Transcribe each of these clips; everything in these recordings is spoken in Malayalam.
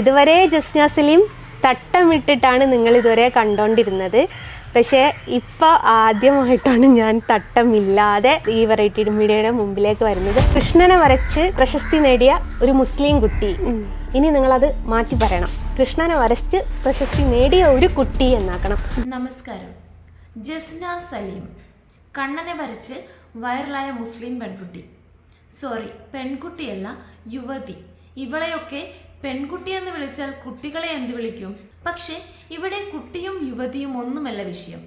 ഇതുവരെ ജസ്ന സലീം തട്ടമിട്ടിട്ടാണ് നിങ്ങൾ ഇതുവരെ കണ്ടോണ്ടിരുന്നത്. പക്ഷേ ഇപ്പോൾ ആദ്യമായിട്ടാണ് ഞാൻ തട്ടമില്ലാതെ ഈ വെറൈറ്റി മീഡിയയുടെ മുമ്പിലേക്ക് വരുന്നത്. കൃഷ്ണനെ വരച്ച് പ്രശസ്തി നേടിയ ഒരു മുസ്ലിം കുട്ടി. ഇനി നിങ്ങളത് മാറ്റി പറയണം. കൃഷ്ണനെ വരച്ച് പ്രശസ്തി നേടിയ ഒരു കുട്ടി എന്നാക്കണം. നമസ്കാരം. ജസ്ന സലീം കണ്ണനെ വരച്ച് വൈറലായ മുസ്ലിം പെൺകുട്ടി. സോറി പെൺകുട്ടിയല്ല യുവതി. ഇവളെയൊക്കെ പെൺകുട്ടി എന്ന് വിളിച്ചാൽ കുട്ടികളെ എന്ത് വിളിക്കും? പക്ഷേ ഇവിടെ കുട്ടിയും യുവതിയും ഒന്നുമല്ല വിഷയം.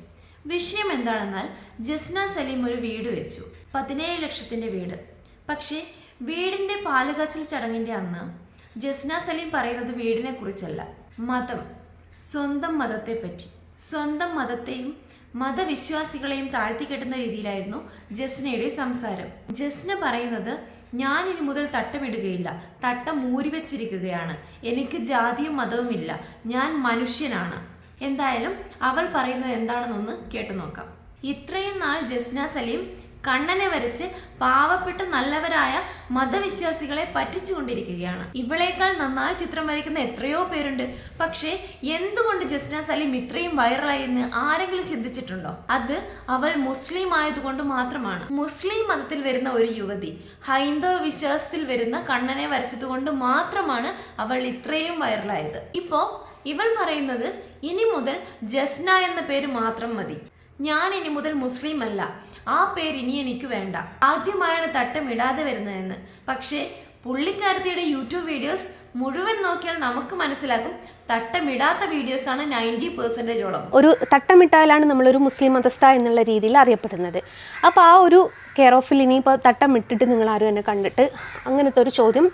വിഷയം എന്താണെന്നാൽ ജസ്ന സലീം ഒരു വീട് വെച്ചു. പതിനേഴ് ലക്ഷത്തിന്റെ വീട്. പക്ഷേ വീടിന്റെ പാലുകാച്ചൽ ചടങ്ങിന്റെ അന്ന് ജസ്ന സലീം പറയുന്നത് വീടിനെ കുറിച്ചല്ല. മതം. സ്വന്തം മതത്തെ പറ്റി സ്വന്തം മതത്തെയും മതവിശ്വാസികളെയും താഴ്ത്തിക്കെട്ടുന്ന രീതിയിലായിരുന്നു ജസ്നയുടെ സംസാരം. ജസ്ന പറയുന്നത് ഞാൻ ഇനി മുതൽ തട്ടമിടുകയില്ല. തട്ടം മൂരിവെച്ചിരിക്കുകയാണ് എനിക്ക് ജാതിയും മതവും ഇല്ല. ഞാൻ മനുഷ്യനാണ്. എന്തായാലും അവൾ പറയുന്നത് എന്താണെന്നൊന്ന് കേട്ടു നോക്കാം ഇത്രയും നാൾ ജസ്ന സലീം കണ്ണനെ വരച്ച് പാവപ്പെട്ട നല്ലവരായ മതവിശ്വാസികളെ പറ്റിച്ചുകൊണ്ടിരിക്കുകയാണ്. ഇവളേക്കാൾ നന്നായി ചിത്രം വരയ്ക്കുന്ന എത്രയോ പേരുണ്ട്. പക്ഷേ എന്തുകൊണ്ട് ജസ്ന സലീം ഇത്രയും വൈറലായി എന്ന് ആരെങ്കിലും ചിന്തിച്ചിട്ടുണ്ടോ? അത് അവൾ മുസ്ലിം ആയതുകൊണ്ട് മാത്രമാണ്. മുസ്ലിം മതത്തിൽ വരുന്ന ഒരു യുവതി ഹൈന്ദവ വിശ്വാസത്തിൽ വരുന്ന കണ്ണനെ വരച്ചതുകൊണ്ട് മാത്രമാണ് അവൾ ഇത്രയും വൈറലായത് ഇപ്പോ ഇവൾ പറയുന്നത് ഇനി മുതൽ ജസ്ന എന്ന പേര് മാത്രം മതി. ഞാൻ ഇനി മുതൽ മുസ്ലിം അല്ല ആ പേര് ഇനി എനിക്ക് വേണ്ട. ആദ്യമായാണ് തട്ടം ഇടാതെ വരുന്നതെന്ന്. പക്ഷേ പുള്ളിക്കാരത്തിയുടെ യൂട്യൂബ് വീഡിയോസ് മുഴുവൻ നോക്കിയാൽ നമുക്ക് മനസ്സിലാകും തട്ടമിടാത്ത വീഡിയോസ് ആണ് നയന്റി പെർസെന്റേജോളം ഒരു തട്ടമിട്ടാലാണ് നമ്മളൊരു മുസ്ലിം മതസ്ഥ എന്നുള്ള രീതിയിൽ അറിയപ്പെടുന്നത്. അപ്പോൾ ആ ഒരു കെയർ ഓഫിൽ ഇനിയിപ്പോൾ തട്ടമിട്ടിട്ട് നിങ്ങൾ ആരും എന്നെ കണ്ടിട്ട് അങ്ങനത്തെ ഒരു ചോദ്യം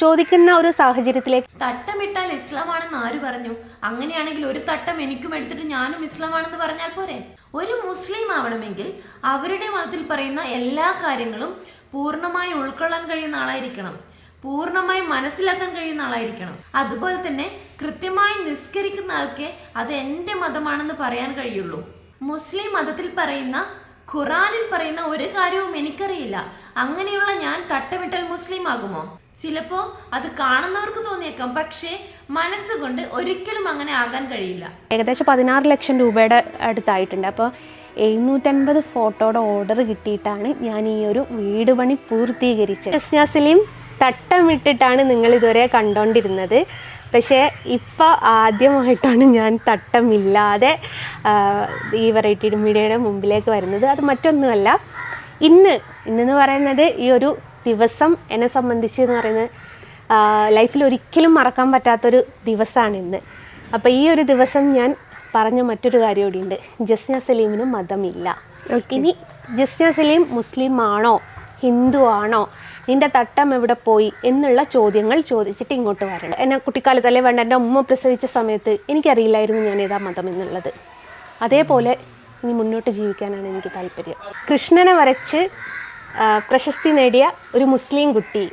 ചോദിക്കുന്ന ഒരു സാഹചര്യത്തിലേക്ക് തട്ടമിട്ടാൽ ഇസ്ലാമാണെന്ന് ആര് പറഞ്ഞു? അങ്ങനെയാണെങ്കിൽ ഒരു തട്ടം എനിക്കും എടുത്തിട്ട് ഞാനും ഇസ്ലാമാണെന്ന് പറഞ്ഞാൽ പോരെ? ഒരു മുസ്ലിം ആവണമെങ്കിൽ അവരുടെ മതത്തിൽ പറയുന്ന എല്ലാ കാര്യങ്ങളും പൂർണമായി ഉൾക്കൊള്ളാൻ കഴിയുന്ന ആളായിരിക്കണം. പൂർണമായി മനസ്സിലാക്കാൻ കഴിയുന്ന ആളായിരിക്കണം. അതുപോലെ തന്നെ കൃത്യമായി നിസ്കരിക്കുന്ന ആൾക്ക് അത് എന്റെ മതമാണെന്ന് പറയാൻ കഴിയുള്ളൂ. മുസ്ലിം മതത്തിൽ പറയുന്ന ഖുറാനിൽ പറയുന്ന ഒരു കാര്യവും എനിക്കറിയില്ല. അങ്ങനെയുള്ള ഞാൻ തട്ടമിട്ടൽ മുസ്ലിം ആകുമോ? ചിലപ്പോ അത് കാണുന്നവർക്ക് തോന്നിയേക്കാം പക്ഷേ മനസ്സുകൊണ്ട് ഒരിക്കലും അങ്ങനെ ആകാൻ കഴിയില്ല. ഏകദേശം പതിനാറ് ലക്ഷം രൂപയുടെ അടുത്തായിട്ടുണ്ട്. അപ്പോൾ എഴുന്നൂറ്റൻപത് ഫോട്ടോയുടെ ഓർഡർ കിട്ടിയിട്ടാണ് ഞാൻ ഈ ഒരു വീട് പണി പൂർത്തീകരിച്ചത്. തട്ടം തട്ടമിട്ടിട്ടാണ് നിങ്ങൾ ഇതുവരെ കണ്ടോണ്ടിരുന്നത്. പക്ഷേ ഇപ്പോൾ ആദ്യമായിട്ടാണ് ഞാൻ തട്ടമില്ലാതെ ഈ വെറൈറ്റി മീഡിയയുടെ മുമ്പിലേക്ക് വരുന്നത്. അത് മറ്റൊന്നുമല്ല. ഇന്ന് ഇന്നെന്ന് പറയുന്നത് ഈ ഒരു ദിവസം എന്നെ സംബന്ധിച്ച് എന്ന് പറയുന്നത് ലൈഫിൽ ഒരിക്കലും മറക്കാൻ പറ്റാത്തൊരു ദിവസമാണ് ഇന്ന്. അപ്പോൾ ഈ ഒരു ദിവസം ഞാൻ പറഞ്ഞ മറ്റൊരു കാര്യം കൂടിയുണ്ട്. ജസ്ന സലീമിന് മതമില്ല. ഇനി ജസ്ന സലീം മുസ്ലിം ആണോ? ഹിന്ദു ആണോ? നിന്റെ തട്ടം എവിടെ പോയി? എന്നുള്ള ചോദ്യങ്ങൾ ചോദിച്ചിട്ട് ഇങ്ങോട്ട് വരണം. എന്നെ കുട്ടിക്കാലത്തല്ലേ വേണ്ട എന്റെ ഉമ്മ പ്രസവിച്ച സമയത്ത് എനിക്കറിയില്ലായിരുന്നു ഞാൻ ഏതാ മതം എന്നുള്ളത്. അതേപോലെ ഇനി മുന്നോട്ട് ജീവിക്കാനാണ് എനിക്ക് താല്പര്യം. കൃഷ്ണനെ വരച്ച് പ്രശസ്തി നേടിയ ഒരു മുസ്ലിം കുട്ടി.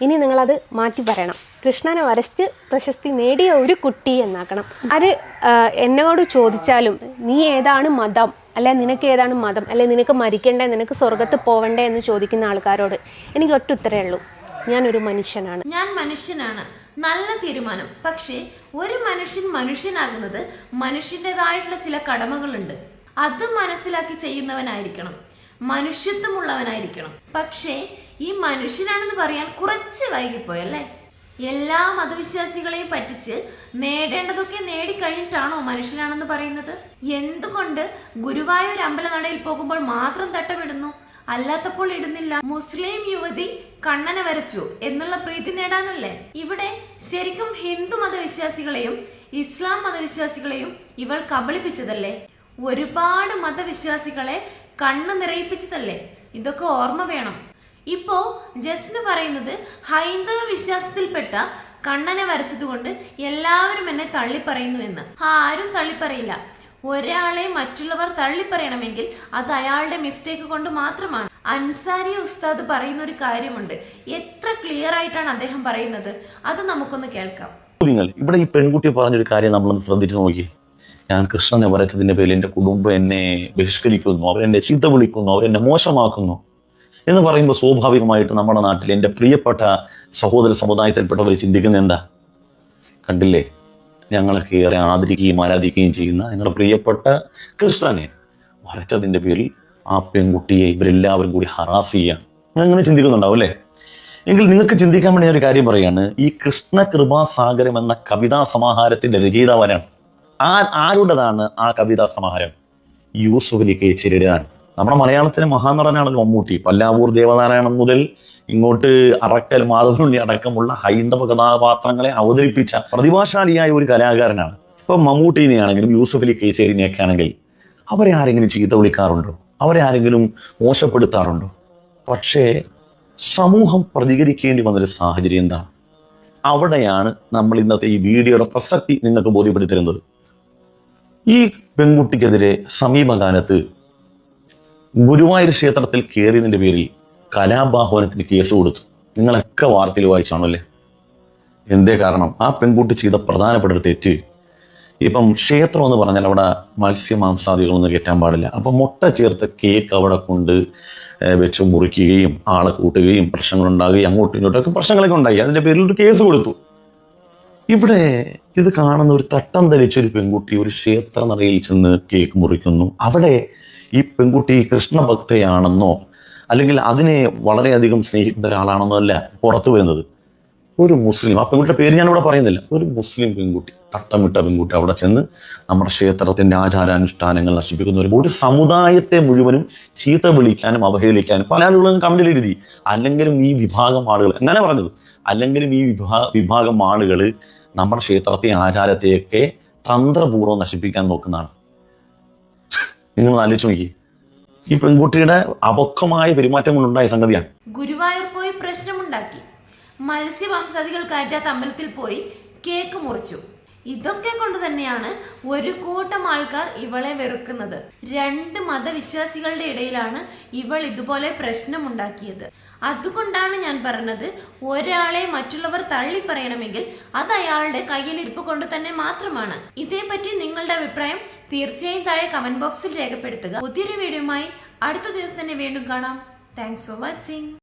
ഇനി നിങ്ങളത് മാറ്റി പറയണം. കൃഷ്ണനെ വരച്ച് പ്രശസ്തി നേടിയ ഒരു കുട്ടി എന്നാക്കണം. ആര് ആ, എന്നോട് ചോദിച്ചാലും നീ ഏതാണ് മതം? അല്ലെ നിനക്ക് ഏതാണ് മതം? അല്ലെ നിനക്ക് മരിക്കണ്ടേ? നിനക്ക് സ്വർഗത്ത് പോവണ്ടേ എന്ന് ചോദിക്കുന്ന ആൾക്കാരോട് എനിക്ക് ഒറ്റ ഉത്തരേ ഉള്ളൂ. ഞാനൊരു മനുഷ്യനാണ്. ഞാൻ മനുഷ്യനാണ്. നല്ല തീരുമാനം. പക്ഷേ ഒരു മനുഷ്യൻ മനുഷ്യനാകുന്നത് മനുഷ്യന്റെതായിട്ടുള്ള ചില കടമകളുണ്ട്. അത് മനസ്സിലാക്കി ചെയ്യുന്നവനായിരിക്കണം. മനുഷ്യത്വമുള്ളവനായിരിക്കണം. പക്ഷേ ഈ മനുഷ്യനാണെന്ന് പറയാൻ കുറച്ച് വൈകിപ്പോയല്ലേ? എല്ലാ മതവിശ്വാസികളെയും പറ്റിച്ച് നേടേണ്ടതൊക്കെ നേടിക്കഴിഞ്ഞിട്ടാണോ മനുഷ്യനാണെന്ന് പറയുന്നത്? എന്തുകൊണ്ട് ഗുരുവായൂർ അമ്പലനടയിൽ പോകുമ്പോൾ മാത്രം തട്ടമിടുന്നു? അല്ലാത്തപ്പോൾ ഇടുന്നില്ല. മുസ്ലിം യുവതി കണ്ണനെ വരച്ചു എന്നുള്ള പ്രീതി നേടാനല്ലേ? ഇവിടെ ശരിക്കും ഹിന്ദു മതവിശ്വാസികളെയും ഇസ്ലാം മതവിശ്വാസികളെയും ഇവൾ കബളിപ്പിച്ചതല്ലേ? ഒരുപാട് മതവിശ്വാസികളെ കണ്ണ് നിറയിപ്പിച്ചതല്ലേ? ഇതൊക്കെ ഓർമ്മ വേണം. ഇപ്പോ ജസ്ന് പറയുന്നത് ഹൈന്ദവ വിശ്വാസത്തിൽപ്പെട്ട കണ്ണനെ വരച്ചതുകൊണ്ട് എല്ലാവരും എന്നെ തള്ളിപ്പറയുന്നു എന്ന്. ആരും തള്ളിപ്പറയില്ല. ഒരാളെ മറ്റുള്ളവർ തള്ളിപ്പറയണമെങ്കിൽ അത് അയാളുടെ മിസ്റ്റേക്ക് കൊണ്ട് മാത്രമാണ്. അൻസാരി ഉസ്താദ് പറയുന്ന ഒരു കാര്യമുണ്ട്. എത്ര ക്ലിയർ ആയിട്ടാണ് അദ്ദേഹം പറയുന്നത്? അത് നമുക്കൊന്ന് കേൾക്കാം. ഇവിടെ ഈ പെൺകുട്ടി പറഞ്ഞൊരു കാര്യം നമ്മളൊന്ന് ശ്രദ്ധിച്ചു നോക്കി ഞാൻ കൃഷ്ണനെ വരച്ചതിന്റെ പേരിൽ എന്റെ കുടുംബം എന്നെ ബഹിഷ്കരിക്കുന്നു അവരെന്നെ ചീത്ത വിളിക്കുന്നു അവരെന്നെ മോശമാക്കുന്നു എന്ന് പറയുമ്പോൾ സ്വാഭാവികമായിട്ട് നമ്മുടെ നാട്ടിൽ എന്റെ പ്രിയപ്പെട്ട സഹോദര സമുദായത്തിൽപ്പെട്ടവർ ചിന്തിക്കുന്നത് എന്താ? കണ്ടില്ലേ? ഞങ്ങളൊക്കെ ഏറെ ആദരിക്കുകയും ആരാധിക്കുകയും ചെയ്യുന്ന ഞങ്ങളുടെ പ്രിയപ്പെട്ട കൃഷ്ണനെ വരച്ചതിന്റെ പേരിൽ ആ പെൺകുട്ടിയെ ഇവരെല്ലാവരും കൂടി ഹറാസ് ചെയ്യാം നിങ്ങൾ അങ്ങനെ ചിന്തിക്കുന്നുണ്ടാവും അല്ലേ? എങ്കിൽ നിങ്ങൾക്ക് ചിന്തിക്കാൻ വേണ്ടി ഒരു കാര്യം പറയാണ് ഈ കൃഷ്ണ കൃപാസാഗരം എന്ന കവിതാ സമാഹാരത്തിന്റെ രചയിതാവാരാണ് ആ ആരുടേതാണ് ആ കവിതാ സമാഹാരം? യൂസുഫ് അലി നമ്മുടെ മലയാളത്തിലെ മഹാനടനാണല്ലോ മമ്മൂട്ടി. പല്ലാവൂർ ദേവനാരായണൻ മുതൽ ഇങ്ങോട്ട് അറക്കൽ മാധവനുണ്ണി അടക്കമുള്ള ഹൈന്ദവ കഥാപാത്രങ്ങളെ അവതരിപ്പിച്ച പ്രതിഭാശാലിയായ ഒരു കലാകാരനാണ്. ഇപ്പം മമ്മൂട്ടിനെയാണെങ്കിലും യൂസുഫ് അലി കേച്ചേരിനെയൊക്കെ ആണെങ്കിൽ അവരെ ആരെങ്കിലും ചീത്ത വിളിക്കാറുണ്ടോ? അവരെ ആരെങ്കിലും മോശപ്പെടുത്താറുണ്ടോ? പക്ഷേ സമൂഹം പ്രതികരിക്കേണ്ടി വന്നൊരു സാഹചര്യം എന്താണ്? അവിടെയാണ് നമ്മൾ ഇന്നത്തെ ഈ വീഡിയോയുടെ പ്രസക്തി നിങ്ങൾക്ക് ബോധ്യപ്പെടുത്തി തരുന്നത് ഈ പെൺകുട്ടിക്കെതിരെ സമീപകാലത്ത് ഗുരുവായൂർ ക്ഷേത്രത്തിൽ കയറിയതിന്റെ പേരിൽ കലാപാഹോനത്തിന് കേസ് കൊടുത്തു. നിങ്ങളൊക്കെ വാർത്തയിൽ വായിച്ചാണല്ലേ എന്തേ കാരണം? ആ പെൺകുട്ടി ചെയ്ത പ്രധാനപ്പെട്ട ഒരു തെറ്റ്. ഇപ്പം ക്ഷേത്രം എന്ന് പറഞ്ഞാൽ അവിടെ മത്സ്യമാംസാദികളൊന്നും കയറ്റാൻ പാടില്ല. അപ്പം മുട്ട ചേർത്ത കേക്ക് അവിടെ കൊണ്ട് വെച്ച് മുറിക്കുകയും ആളെ കൂട്ടുകയും പ്രശ്നങ്ങളുണ്ടാകുകയും അങ്ങോട്ടും അങ്ങോട്ടും ഇങ്ങോട്ടൊക്കെ പ്രശ്നങ്ങളൊക്കെ ഉണ്ടായി. അതിന്റെ പേരിൽ ഒരു കേസ് കൊടുത്തു. ഇവിടെ ഇത് കാണുന്ന ഒരു തട്ടം ധരിച്ച ഒരു പെൺകുട്ടി ഒരു ക്ഷേത്ര നടയിൽ ചെന്ന് കേക്ക് മുറിക്കുന്നു. അവിടെ ഈ പെൺകുട്ടി കൃഷ്ണഭക്തയാണെന്നോ അല്ലെങ്കിൽ അതിനെ വളരെയധികം സ്നേഹിക്കുന്ന ഒരാളാണെന്നോ അല്ല പുറത്തു വരുന്നത്. ഒരു മുസ്ലിം ആ പെൺകുട്ടിയുടെ പേര് ഞാൻ ഇവിടെ പറയുന്നില്ല. ഒരു മുസ്ലിം പെൺകുട്ടി തട്ടമിട്ട പെൺകുട്ടി അവിടെ ചെന്ന് നമ്മുടെ ക്ഷേത്രത്തിന്റെ ആചാരാനുഷ്ഠാനങ്ങൾ നശിപ്പിക്കുന്ന ഒരു ഒരു സമുദായത്തെ മുഴുവനും ചീത്ത വിളിക്കാനും അവഹേളിക്കാനും പല ആളുകളും കമന്റിൽ എഴുതി. അല്ലെങ്കിലും ഈ വിഭാഗം ആളുകൾ അങ്ങനെ പറഞ്ഞത്. അല്ലെങ്കിലും ഈ വിഭാ വിഭാഗം ആളുകൾ നമ്മുടെ ക്ഷേത്രത്തെ ആചാരത്തെയൊക്കെ തന്ത്രപൂർവം നശിപ്പിക്കാൻ നോക്കുന്നതാണ്. നിങ്ങൾ ആലോചിച്ച് നോക്കി ഈ പെൺകുട്ടിയുടെ അപക്വമായ പെരുമാറ്റം കൊണ്ടുണ്ടായ സംഗതിയാണ്. ഗുരുവായൂർ പോയി പ്രശ്നമുണ്ടാക്കി. മത്സ്യമാംസാദികൾ കയറ്റാത്ത അമ്പലത്തിൽ പോയി കേക്ക് മുറിച്ചു. ഇതൊക്കെ കൊണ്ട് തന്നെയാണ് ഒരു കൂട്ടം ആൾക്കാർ ഇവളെ വെറുക്കുന്നത്. രണ്ട് മതവിശ്വാസികളുടെ ഇടയിലാണ് ഇവൾ ഇതുപോലെ പ്രശ്നമുണ്ടാക്കിയത്. അതുകൊണ്ടാണ് ഞാൻ പറഞ്ഞത് ഒരാളെ മറ്റുള്ളവർ തള്ളി പറയണമെങ്കിൽ അത് അയാളുടെ കയ്യിലിരിപ്പ് കൊണ്ട് തന്നെ മാത്രമാണ്. ഇതേപ്പറ്റി നിങ്ങളുടെ അഭിപ്രായം തീർച്ചയായും താഴെ കമന്റ് ബോക്സിൽ രേഖപ്പെടുത്തുക. പുതിയൊരു വീഡിയോയുമായി അടുത്ത ദിവസം തന്നെ വീണ്ടും കാണാം. Thanks for watching